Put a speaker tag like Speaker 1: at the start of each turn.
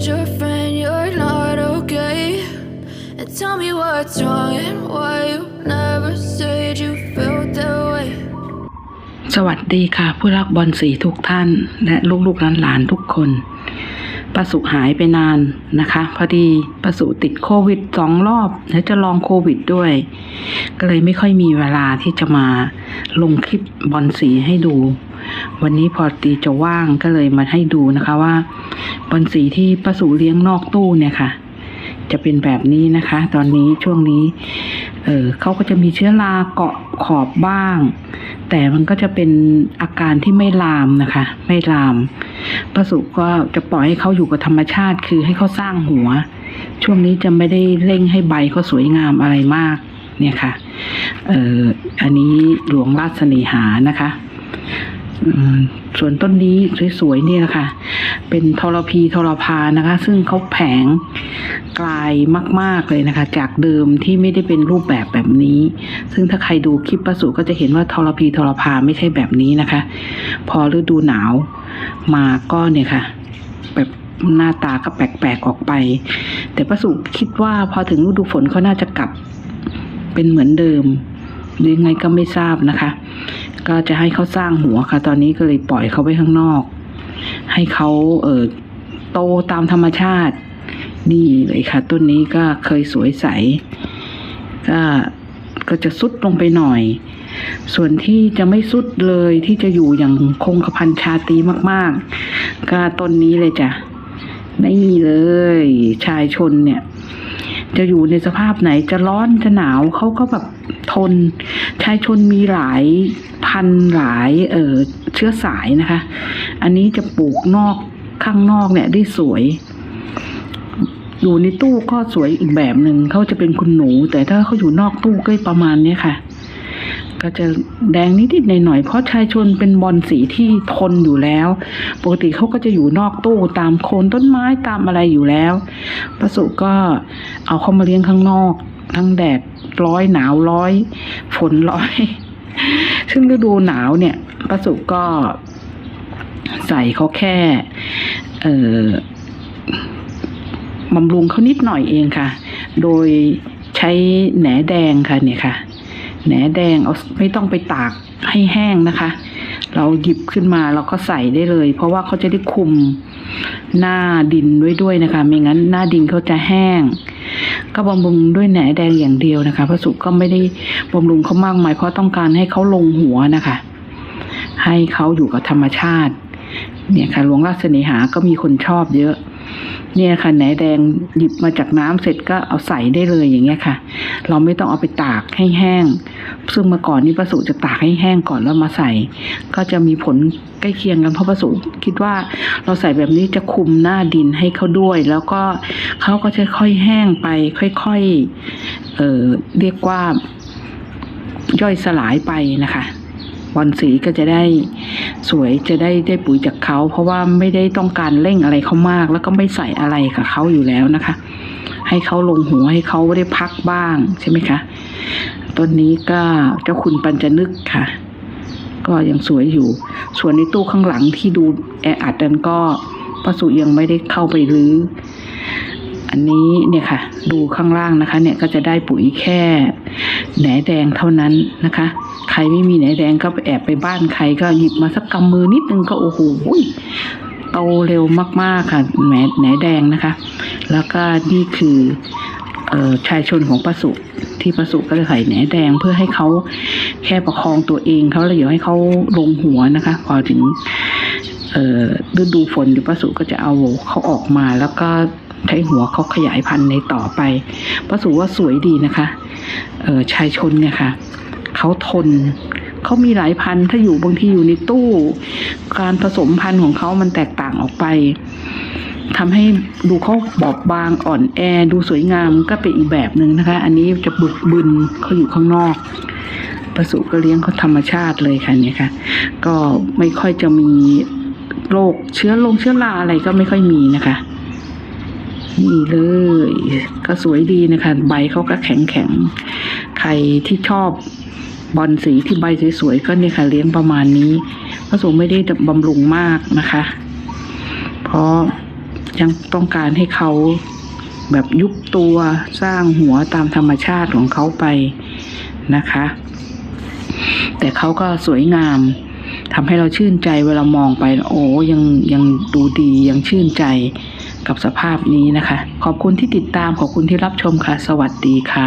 Speaker 1: told your friend you're not okay. And tell me what's wrong and why you never said you felt that way.
Speaker 2: สวัสดีค่ะ ผู้รักบอลสีทุกท่าน และลูกๆหลานๆทุกคนป้าสุหายไปนานนะคะ พอดีป้าสุติดโควิดสองรอบ และจะลองโควิดด้วย ก็เลยไม่ค่อยมีเวลาที่จะมาลงคลิปบอลสีให้ดู วันนี้พอตีจะว่างก็เลยมาให้ดูนะคะว่าบอลสีที่ป้าสุเลี้ยงนอกตู้เนี่ยค่ะ จะเป็นแบบนี้นะคะ ตอนนี้ช่วงนี้ เออเขาก็จะมีเชื้อราเกาะขอบบ้าง แต่มันก็จะเป็นอาการที่ไม่ลามนะคะ ไม่ลามประสุก็จะปล่อยให้เขาอยู่กับธรรมชาติ คือให้เขาสร้างหัว ช่วงนี้จะไม่ได้เร่งให้ใบเขาสวยงามอะไรมากเนี่ยค่ะ เอออันนี้หลวงราชเสนหานะคะ ส่วนต้นนี้สวยๆเนี่ยนะคะเป็นทรพีทรพานะคะ ซึ่งเขาแผงกลายมาก ๆเลยนะคะ จากเดิมที่ไม่ได้เป็นรูปแบบแบบนี้ ซึ่งถ้าใครดูคลิปประสูก็จะเห็นว่าทรพีทรพาไม่ใช่แบบนี้นะคะ พอฤดูหนาวมาก็เนี่ยค่ะ แบบหน้าตาก็แปลกๆออกไป แต่ประสูคิดว่าพอถึงฤดูฝนเขาน่าจะกลับเป็นเหมือนเดิม หรือยังไงก็ไม่ทราบนะคะ ก็จะให้เขาสร้างหัวค่ะ ตอนนี้ก็เลยปล่อยเขาไว้ข้างนอก ให้เขาเออโตตามธรรมชาติ นี่เลยค่ะ ต้นนี้ก็เคยสวยใส ก็ก็จะสุดลงไปหน่อย ส่วนที่จะไม่สุดเลยที่จะอยู่อย่างคงกระพันชาตีมาก ๆ ก็ต้นนี้เลยจ้ะนี่เลย ชายชนเนี่ย จะอยู่ในสภาพไหนจะร้อนจะหนาวเขาก็แบบ ทน ชายชนมีหลายพันหลายเออเชื้อสายนะคะ อันนี้จะปลูกนอกข้างนอกเนี่ยได้สวย อยู่ในตู้ก็สวยอีกแบบหนึ่งเขาจะเป็นคุณหนู แต่ถ้าเขาอยู่นอกตู้ก็ประมาณนี้ค่ะ ก็จะแดงนิดๆหน่อยๆเพราะชายชนเป็นบอลสีที่ทนอยู่แล้ว ปกติเขาก็จะอยู่นอกตู้ตามโคนต้นไม้ตามอะไรอยู่แล้วประสุก็เอาเขามาเลี้ยงข้างนอก ทั้งแดดร้อยหนาวร้อยฝนร้อย ซึ่งฤดูหนาวเนี่ยประสุก็ใส่เขาแค่ เอ่อบำรุงเขานิดหน่อยเองค่ะ โดยใช้แหนแดงค่ะเนี่ยค่ะ แหนแดงเอาไม่ต้องไปตากให้แห้งนะคะ เราหยิบขึ้นมาเราก็ใส่ได้เลย เพราะว่าเขาจะได้คุมหน้าดินไว้ด้วยนะคะ ไม่งั้นหน้าดินเขาจะแห้ง ก็บำรุงด้วยแหนแดงอย่างเดียวนะคะพระสุก็ไม่ได้บำรุงเขามากมายเพราะต้องการให้เขาลงหัวนะคะ ให้เขาอยู่กับธรรมชาติ เนี่ยค่ะหลวงราชเสนหาก็มีคนชอบเยอะ เนี่ยค่ะแหนแดงหยิบมาจากน้ำเสร็จก็เอาใส่ได้เลยอย่างเงี้ยค่ะ เราไม่ต้องเอาไปตากให้แห้ง ซึ่งเมื่อก่อนนี้ประสูจะตากให้แห้งก่อนแล้วมาใส่ ก็จะมีผลใกล้เคียงกันเพราะประสูคิดว่าเราใส่แบบนี้จะคุมหน้าดินให้เขาด้วย แล้วก็เขาก็จะค่อยแห้งไป ค่อยๆเอ่อเรียกว่าย่อยสลายไปนะคะ บอลสีก็จะได้สวยจะได้ได้ปุ๋ยจากเขา เพราะว่าไม่ได้ต้องการเร่งอะไรเขามาก แล้วก็ไม่ใส่อะไรกับเขาอยู่แล้วนะคะ ให้เขาลงหัวให้เขาได้พักบ้างใช่ไหมคะต้นนี้ก็เจ้าคุณปัญจนึกค่ะ ก็ยังสวยอยู่ ส่วนในตู้ข้างหลังที่ดูแออัดนั้นก็ประสุยังไม่ได้เข้าไปรื้อ อันนี้เนี่ยค่ะ ดูข้างล่างนะคะ เนี่ยก็จะได้ปุ๋ยแค่แหนแดงเท่านั้นนะคะ ใครไม่มีแหนแดงก็แอบไปบ้านใครก็หยิบมาสักกำมือนิดนึงก็โอ้โหโตเร็วมากๆค่ะแหนแหนแดงนะคะ แล้วก็นี่คือชายชนของปสุที่ปสุก็จะใส่แหนแดงเพื่อให้เขาแค่ประคองตัวเองเขาแล้วเดี๋ยวให้เขาลงหัวนะคะ พอถึงฤดูฝนเดี๋ยวปสุก็จะเอาเขาออกมาแล้วก็ ใช้หัวเขาขยายพันธุ์ในต่อไปปสุว่าสวยดีนะคะเออชายชนเนี่ยค่ะ เขาทนเขามีหลายพันธุ์ถ้าอยู่บางทีอยู่ในตู้ การผสมพันธุ์ของเขามันแตกต่างออกไปทำให้ดูเขาบอบบางอ่อนแอดูสวยงามก็เป็นอีกแบบหนึ่งนะคะ อันนี้จะบึกบึนเขาอยู่ข้างนอกประสุก็เลี้ยงเขาธรรมชาติเลยค่ะเนี่ยค่ะ ก็ไม่ค่อยจะมีโรคเชื้อลงเชื้อราอะไรก็ไม่ค่อยมีนะคะ นี่เลย ก็สวยดีนะคะ ใบเขาก็แข็งแข็งใครที่ชอบบอลสีที่ใบสวยๆก็เนี่ยค่ะ เลี้ยงประมาณนี้ผสมไม่ได้บำรุงมากนะคะ เพราะยังต้องการให้เขาแบบยุบตัวสร้างหัวตามธรรมชาติของเขาไปนะคะ แต่เขาก็สวยงามทำให้เราชื่นใจเวลามองไป โอ้ยังยังดูดียังชื่นใจ กับสภาพนี้นะคะ ขอบคุณที่ติดตามขอบคุณที่รับชมค่ะ สวัสดีค่ะ